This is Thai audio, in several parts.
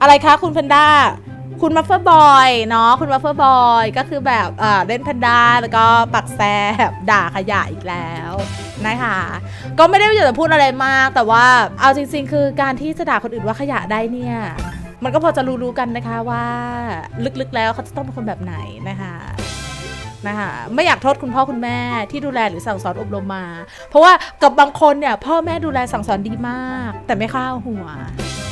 อะไรคะคุณแพนด้าคุณมัฟเฟอร์บอยเนาะคุณมัฟเฟอร์บอยก็คือแบบเออเล่นแพนด้าแล้วก็ปักแซบด่าขยะอีกแล้วนะคะก็ไม่ได้อยากจะพูดอะไรมาก แต่ว่าเอาจริง ๆ คือการที่จะด่าคนอื่นว่าขยะได้เนี่ยมันก็พอจะรู้ๆกันนะคะว่าลึกๆแล้วเขาจะต้องเป็นคนแบบไหนนะคะนะคะไม่อยากโทษคุณพ่อคุณแม่ที่ดูแลหรือสั่งสอนอบรมมา เพราะว่ากับบางคนเนี่ยพ่อแม่ดูแลสั่งสอนดีมาก แต่ไม่เข้าหัว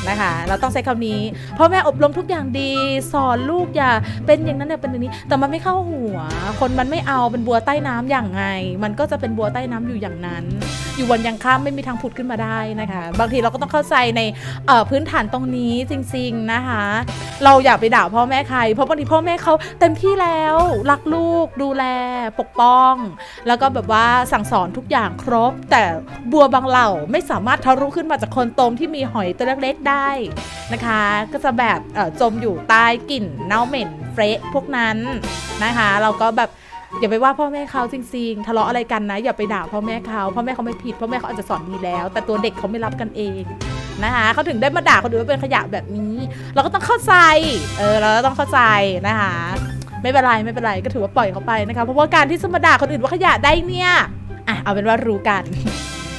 นะคะ เราต้องใช้คำนี้พ่อแม่อบรมทุกอย่างดี สอนลูกอย่าเป็นอย่างนั้นอย่าเป็นอย่างนี้ แต่มันไม่เข้าหัว คนมันไม่เอาเป็นบัวใต้น้ำอย่างไง มันก็จะเป็นบัวใต้น้ำอยู่อย่างนั้น อยู่วันยังข้ามไม่มีทางผุดขึ้นมาได้นะคะ บางทีเราก็ต้องเข้าใจในพื้นฐานตรงนี้จริง ๆนะคะ เราอย่าไปด่าพ่อแม่ใคร เพราะบางทีพ่อแม่เขาเต็มที่แล้วรักลูกดูแลปกป้อง แล้วก็แบบว่าสั่งสอนทุกอย่างครบ แต่บัวบางเหล่าไม่สามารถทะลุขึ้นมาจากคนตมที่มีหอยตัวเล็กๆได้นะคะ ก็จะแบบจมอยู่ใต้กลิ่นเน่าเหม็นเฟรชพวกนั้นนะคะ เราก็แบบอย่าไปว่าพ่อแม่เขาจริงๆ ทะเลาะอะไรกันนะ อย่าไปด่าพ่อแม่เขาพ่อแม่เขาไม่ผิดพ่อแม่เขาอาจจะสอนดีแล้ว แต่ตัวเด็กเขาไม่รับกันเองนะคะเขาถึงได้มาด่าคนอื่นว่าเป็นขยะแบบนี้ เราก็ต้องเข้าใจเออเราก็ต้องเข้าใจนะคะไม่เป็นไรไม่เป็นไรก็ถือว่าปล่อยเขาไปนะคะเพราะว่าการที่จะมาด่าคนอื่นว่าขยะได้เนี่ยอะเอาเป็นว่ารู้กัน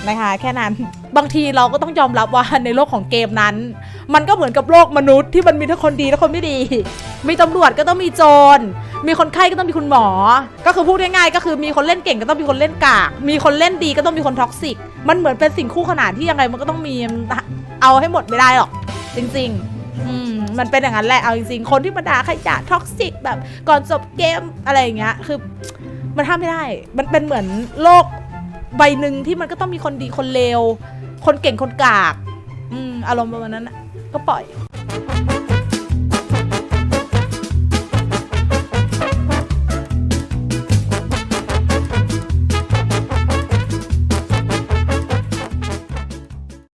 นะคะ แค่นั้น บางทีเราก็ต้องยอมรับว่าในโลกของเกมนั้น มันก็เหมือนกับโลกมนุษย์ที่มันมีทั้งคนดีและคนไม่ดี มีตำรวจก็ต้องมีโจร มีคนไข้ก็ต้องมีคุณหมอ ก็คือพูดง่ายๆก็คือมีคนเล่นเก่งก็ต้องมีคนเล่นกาก มีคนเล่นดีก็ต้องมีคนท็อกซิก มันเหมือนเป็นสิ่งคู่ขนานที่ยังไงมันก็ต้องมีเอาให้หมดไม่ได้หรอก จริงๆอืมมันเป็นอย่างนั้นแหละเอาจริงๆคนที่มาด่าขยะท็อกซิกแบบก่อนจบเกมอะไรอย่างเงี้ยคือมันห้ามไม่ได้ มันเป็นเหมือนโลก ใบหนึ่งที่มันก็ต้องมีคนดีคนเลวคนเก่งคนกาก อืมอารมณ์ประมาณนั้นน่ะก็ปล่อย